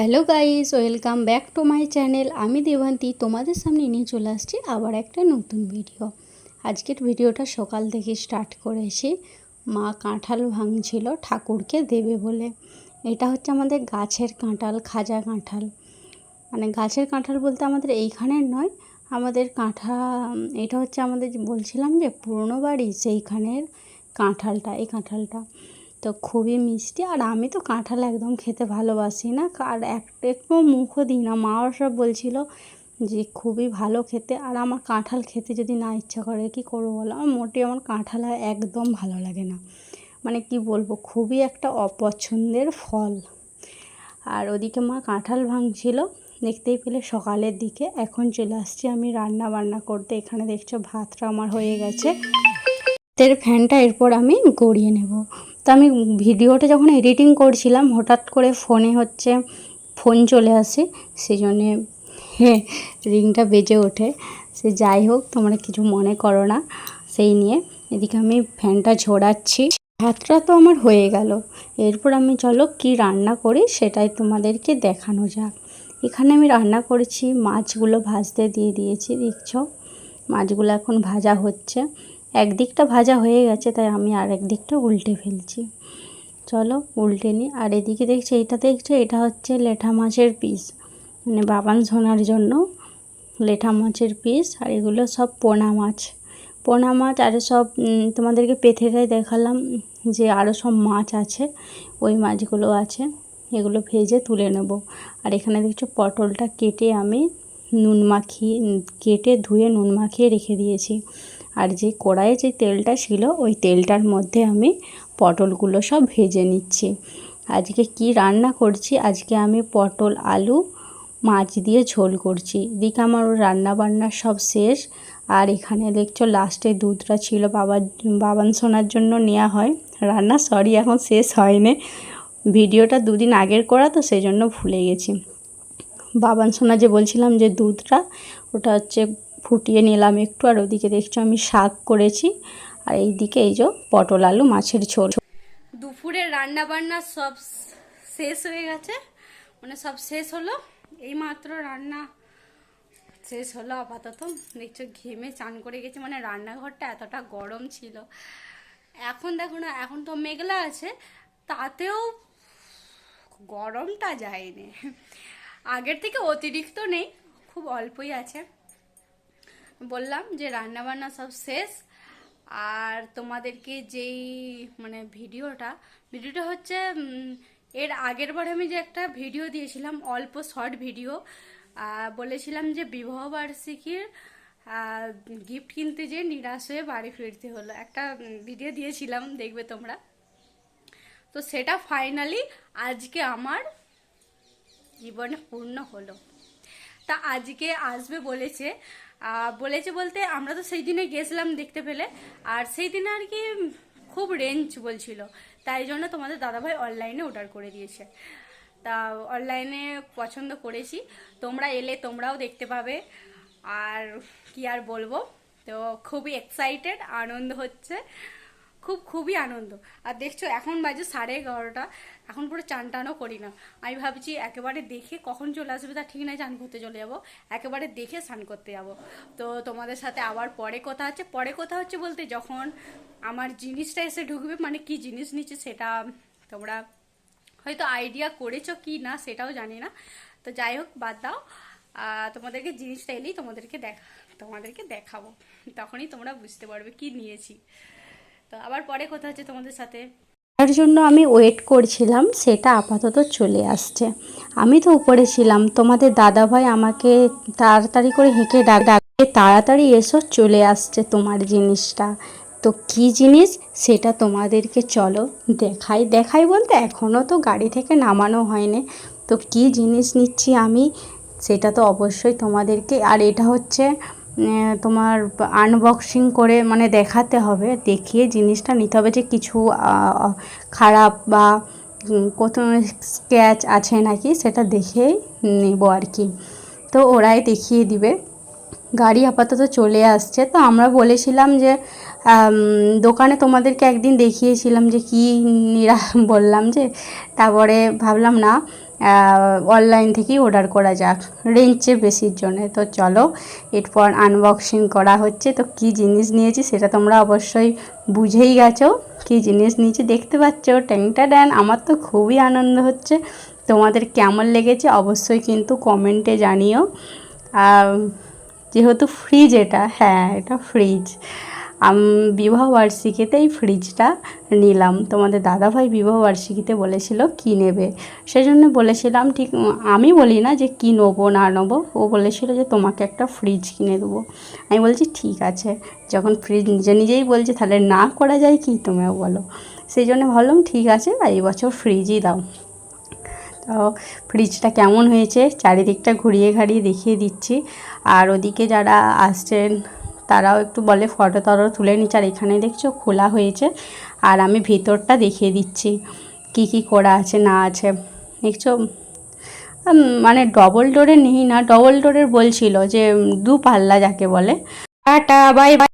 Hello guys, welcome back to my channel. আমি দেবান্তি, তোমাদের সামনে নিয়ে চলে আসছি আবার একটা নতুন ভিডিও। আজকের ভিডিওটা সকাল থেকে স্টার্ট করেছি। মা কাঁঠাল ভাঙছিল ঠাকুরকে দেবে বলে। এটা হচ্ছে আমাদের গাছের কাঁঠাল, খাজা কাঁঠাল। মানে গাছের কাঁঠাল বলতে আমাদের এইখানের নয়, আমাদের কাঁঠা, এটা হচ্ছে আমাদের বলছিলাম যে পুরনো বাড়ি, সেইখানের কাঁঠালটা, এই কাঁঠালটা। তো খুবই মিষ্টি। আর আমি তো কাঁঠাল একদম খেতে ভালোবাসি না। আর একটা একটু মুখও দিই না। মাও সব বলছিল যে খুবই ভালো খেতে। আর আমার কাঁঠাল খেতে যদি না ইচ্ছা করে কি করব বলো? আমার মোটে আমার কাঁঠাল একদম ভালো লাগে না। মানে কি বলব? খুবই একটা অপছন্দের ফল। আর ওদিকে মা কাঁঠাল ভাঙছিল। দেখতেই পেলে সকালের দিকে। এখন চলে আসছি আমি রান্না বান্না করতে। এখানে দেখছ ভাতটা আমার হয়ে গেছে। ফ্যানটা এরপর আমি গড়িয়ে নেব। তো আমি ভিডিওটা যখন এডিটিং করছিলাম, হঠাৎ করে ফোনে হচ্ছে ফোন চলে আসে সেই জন্যে রিংটা বেজে ওঠে। সে যাই হোক, তোমরা কিছু মনে করো না, সেই নিয়ে। এদিকে আমি ফ্যানটা ঝোড়াচ্ছি। ভাতটা তো আমার হয়ে গেল। এরপর আমি, চলো কি রান্না করি সেটাই তোমাদেরকে দেখানো যাক। এখানে আমি রান্না করেছি, মাছগুলো ভাজতে দিয়ে দিয়েছি, দেখছ? মাছগুলো এখন ভাজা হচ্ছে। একদিকটা ভাজা হয়ে গেছে, তাই আমি আর একদিকটা উল্টে ফেলছি। চলো উল্টে নিই। আর এদিকে দেখছি এটা দেখছ, এটা হচ্ছে লেঠা মাছের পিস। মানে বাবান ঝোনার জন্য লেঠা মাছের পিস, আর এগুলো সব পোনা মাছ। পোনা মাছ আর সব তোমাদেরকে পেথেটাই দেখালাম যে আরও সব মাছ আছে, ওই মাছগুলো আছে, এগুলো ভেজে তুলে নেব। আর এখানে দেখছ, পটলটা কেটে আমি নুন মাখিয়ে কেটে ধুয়ে নুন মাখিয়ে রেখে দিয়েছি। আর যে কড়াইয়ে যে তেলটা ছিল, ওই তেলটার মধ্যে আমি পটলগুলো সব ভেজে নিচ্ছি। আজকে কি রান্না করছি? আজকে আমি পটল, আলু, মাছ দিয়ে ঝোল করছি। এদিকে আমার রান্না বান্না সব শেষ। আর এখানে দেখছ লাস্টে দুধটা ছিল বাবার বাবান সোনার জন্য নেওয়া হয়। রান্না সরি এখন শেষ হয়নি। ভিডিওটা দুদিন আগের করা, তো সেই জন্য ভুলে গেছি। বাবান সোনা যে বলছিলাম যে দুধটা, ওটা হচ্ছে ফুটিয়ে নিলাম একটু, আর ওদিকে দেখছ আমি শাক করেছি। আর এইদিকে এই যে পটল আলু মাছের ঝোল। দুপুরে রান্না বান্না সব শেষ হয়ে গেছে। মানে সব শেষ হলো। এই মাত্র রান্না শেষ হলো আপাতত। দেখছ ঘেমে চান করে গেছি। মানে রান্নাঘরটা এতটা গরম ছিল। এখন দেখো না, এখন তো মেঘলা আছে। তাতেও গরমটা যায়নি। আগের থেকে অতিরিক্ত নেই, খুব অল্পই আছে। বললাম যে রান্না বান্না সব শেষ। আর তোমাদেরকে যেই মানে ভিডিওটা ভিডিওটা হচ্ছে এর আগের বার আমি যে একটা ভিডিও দিয়েছিলাম, অল্প শর্ট ভিডিও বলেছিলাম যে বিবাহ বার্ষিকীর গিফট কিনতে যে নিরাশ হয়ে বাড়ি ফিরতে হলো। একটা ভিডিও দিয়েছিলাম, দেখবে তোমরা। তো সেটা ফাইনালি আজকে আমার জীবনে পূর্ণ হলো। তা আজকে আসবে বলেছে। বলেছে বলতে আমরা তো সেই দিনে গেছিলাম দেখতে পেলে। আর সেই দিনে আর কি খুব রেঞ্জ বলছিল। তাই জন্য তোমাদের দাদাভাই অনলাইনে অর্ডার করে দিয়েছে। তা অনলাইনে পছন্দ করেছি। তোমরা এলে তোমরাও দেখতে পাবে। আর কি আর বলব? তো খুবই এক্সাইটেড আনন্দ হচ্ছে। খুব খুবই আনন্দ। আর দেখছ, এখন বাজে সাড়ে এগারোটা। এখন পুরো চান টানও করি না। আমি ভাবছি একেবারে দেখে কখন চলে আসবে তা ঠিক নাই, চান করতে চলে যাব। একেবারে দেখে স্নান করতে যাব। তো তোমাদের সাথে আবার পরে কথা হচ্ছে। পরে কথা হচ্ছে বলতে যখন আমার জিনিসটা এসে ঢুকবে মানে কি জিনিস নিচ্ছে সেটা তোমরা হয়তো আইডিয়া করেছ কি না সেটাও জানি না। তো যাই হোক, বাদ দাও। তোমাদেরকে জিনিসটা এলেই তোমাদেরকে দেখা, তোমাদেরকে দেখাবো। তখনই তোমরা বুঝতে পারবে কি নিয়েছি। তো আবার পরে কথা হচ্ছে তোমাদের সাথে। তার জন্য আমি ওয়েট করছিলাম, সেটা আপাতত চলে আসছে। আমি তো উপরে ছিলাম, তোমাদের দাদাভাই আমাকে তাড়াতাড়ি করে হেঁকে ডাক, ডাকে তাড়াতাড়ি এসো, চলে আসছে তোমার জিনিসটা। তো কি জিনিস? সেটা তোমাদেরকে চলো, দেখাই দেখাই বলতে এখনও তো গাড়ি থেকে নামানো হয়নি। তো কি জিনিস নিচ্ছি আমি, সেটা তো অবশ্যই তোমাদেরকে, আর এটা হচ্ছে তোমার আনবক্সিং করে মানে দেখাতে হবে, দেখিয়ে জিনিসটা নিতে হবে যে কিছু খারাপ বা কোথাও স্ক্র্যাচ আছে নাকি সেটা দেখেই নেব আর কি। তো ওরাই দেখিয়ে দিবে। গাড়ি আপাতত চলে আসছে। তো আমরা বলেছিলাম যে দোকানে তোমাদেরকে একদিন দেখিয়েছিলাম যে কি নিরা বললাম যে, তারপরে ভাবলাম না অনলাইন থেকেই অর্ডার করা যাক। রেঞ্চে বেশির জন্য। তো চলো, এরপর আনবক্সিং করা হচ্ছে। তো কি জিনিস নিয়েছি সেটা তোমরা অবশ্যই বুঝেই গেছো। কি জিনিস নিয়েছি দেখতে পাচ্ছ? ট্যাংটা ড্যান আমার তো খুবই আনন্দ হচ্ছে। তোমাদের কেমন লেগেছে অবশ্যই কিন্তু কমেন্টে জানিও। যেহেতু ফ্রিজ এটা হ্যাঁ এটা ফ্রিজ আম বিবাহ বার্ষিকীতে এই ফ্রিজটা নিলাম। তোমাদের দাদাভাই বিবাহ বার্ষিকীতে বলেছিল কি নেবে? সেই জন্য বলেছিলাম, ঠিক আমি বলি না যে কি নেব, না নেব। ও বলেছিল যে তোমাকে একটা ফ্রিজ কিনে দেবো। আমি বলছি, ঠিক আছে। যখন ফ্রিজ নিজে নিজেই বলছে, তাহলে না করা যায় কি? তুমিও বলো। সেই জন্য ভাবলাম, ঠিক আছে এই বছর ফ্রিজই দাও। তো ফ্রিজটা কেমন হয়েছে, চারিদিকটা ঘুরিয়ে ঘাড়িয়ে দেখিয়ে দিচ্ছি। আর ওদিকে যারা আসছেন, তারাও একটু বলে ফটো টটো তুলে নিচ্ছে। আর এখানে দেখছ খোলা হয়েছে। আর আমি ভেতরটা দেখিয়ে দিচ্ছি, কি কি করা আছে, না আছে। দেখছ মানে ডবল ডোরে নেই না ডবল ডোরের বলছিল যে দু পাল্লা যাকে বলে। Tata bye bye